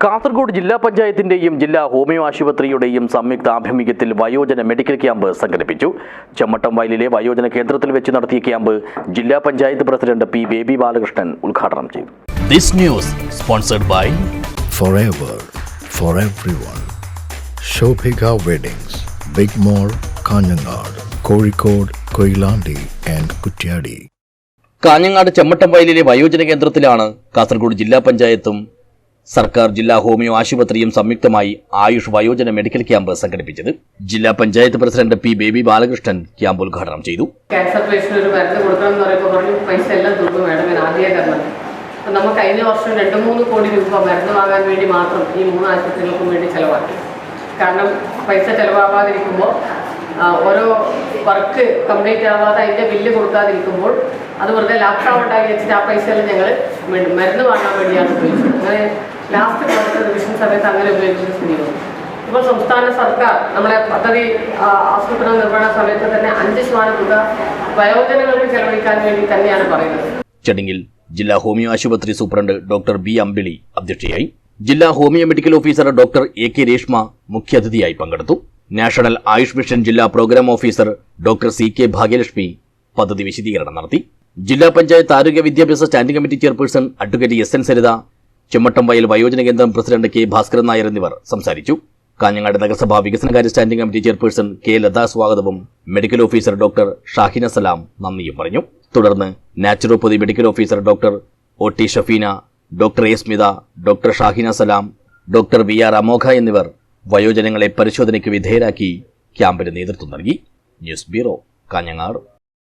കാസർഗോഡ് ജില്ലാ പഞ്ചായത്തിന്റെയും ജില്ലാ ഹോമിയോ ആശുപത്രിയുടെയും സംയുക്ത ആഭിമുഖ്യത്തിൽ വയോജന മെഡിക്കൽ ക്യാമ്പ് സംഘടിപ്പിച്ചു ചെമ്മട്ടം വയലിലെ വയോജന കേന്ദ്രത്തിൽ വെച്ച് നടത്തിയ ക്യാമ്പ് ജില്ലാ പഞ്ചായത്ത് പ്രസിഡന്റ് പി ബേബി ബാലകൃഷ്ണൻ ഉദ്ഘാടനം ചെയ്തു This news sponsored by forever for everyone. Shobhika Weddings, Big Mall, Kanyanad, Kozhikode, Koilandi and Kutyadi. Kanhangad Chemmattam വയലിലെ വയോജന കേന്ദ്രത്തിലാണ് കാസർഗോഡ് ജില്ലാ പഞ്ചായത്തും സർക്കാർ ജില്ലാ ഹോമിയോ ആശുപത്രിയും സംയുക്തമായി ആയുഷ് വയോജന മെഡിക്കൽ ക്യാമ്പ് സംഘടിപ്പിച്ചത്. ജില്ലാ panchayat president P Baby Balakrishnan camp ഉദ്ഘാടനം ചെയ്തു. ക്യാൻസർ പേഷ്യന്റ് ഒരു മരുന്ന് കൊടുക്കണം എന്ന് പൈസ എല്ലാം തീർന്നു വേണം ഞാൻ ആദ്യമേ തരണം അപ്പം നമ്മൾ കഴിഞ്ഞ വർഷം രണ്ട് മൂന്ന് കോടി രൂപ മരുന്ന് വാങ്ങാൻ വേണ്ടി മാത്രം ഈ മൂന്ന് ആശുപത്രികൾക്കും വേണ്ടി ചിലവാക്കി. കാരണം പൈസ ചിലവാകാതിരിക്കുമ്പോൾ ഓരോ വർക്ക് കംപ്ലീറ്റ് ആവാതെ അതിന്റെ ബില്ല് കൊടുക്കാതിരിക്കുമ്പോൾ അത് വെറുതെ ലാപ്ടോപ്പ് ഉണ്ടാക്കി വെച്ചിട്ട് ആ പൈസ എല്ലാം ഞങ്ങൾ മരുന്ന് വാങ്ങാൻ വേണ്ടിയാണ് ഉപയോഗിച്ചത്. അങ്ങനെ ലാസ്റ്റ് ക്വാർട്ടർ റിവിഷൻ സമയത്ത് അങ്ങനെ ഉപയോഗിച്ച സിനിമ ഇപ്പോൾ സംസ്ഥാന സർക്കാർ നമ്മളെ പദ്ധതി ആസൂത്രണ നിർവഹണ സമയത്ത് തന്നെ അഞ്ച് ശതമാനം തുക വയോജനങ്ങൾക്ക് ചെലവഴിക്കാൻ വേണ്ടി തന്നെയാണ് പറയുന്നത്. ചടങ്ങിൽ ജില്ലാ ഹോമിയോ ആശുപത്രി സൂപ്രണ്ട് ഡോക്ടർ ബി അമ്പിളി അധ്യക്ഷയായി. ജില്ലാ homoeo medical officer doctor A K Reshma മുഖ്യാതിഥിയായി പങ്കെടുത്തു. നാഷണൽ ആയുഷ് മിഷൻ ജില്ലാ programme officer doctor C K Bhagyalakshmi പദ്ധതി വിശദീകരണം നടത്തി. ജില്ലാ പഞ്ചായത്ത് ആരോഗ്യ വിദ്യാഭ്യാസ standing committee chairperson advocate S N Saritha Chemmattam Vayal വയോജന കേന്ദ്രം പ്രസിഡന്റ് കെ ഭാസ്കരൻ നായർ എന്നിവർ സംസാരിച്ചു. കാഞ്ഞങ്ങാട് നഗരസഭാ വികസനകാര്യ standing committee chairperson K Latha സ്വാഗതവും medical officer doctor Shahina Salam നന്ദിയും പറഞ്ഞു. തുടർന്ന് naturopathy medical officer doctor O T Shafeena doctor A Smitha doctor Shahina Salam doctor V R Amogha എന്നിവർ വയോജനങ്ങളെ പരിശോധനയ്ക്ക് വിധേയരാക്കി ക്യാമ്പിന് നേതൃത്വം നൽകി. News bureau Kanhangad.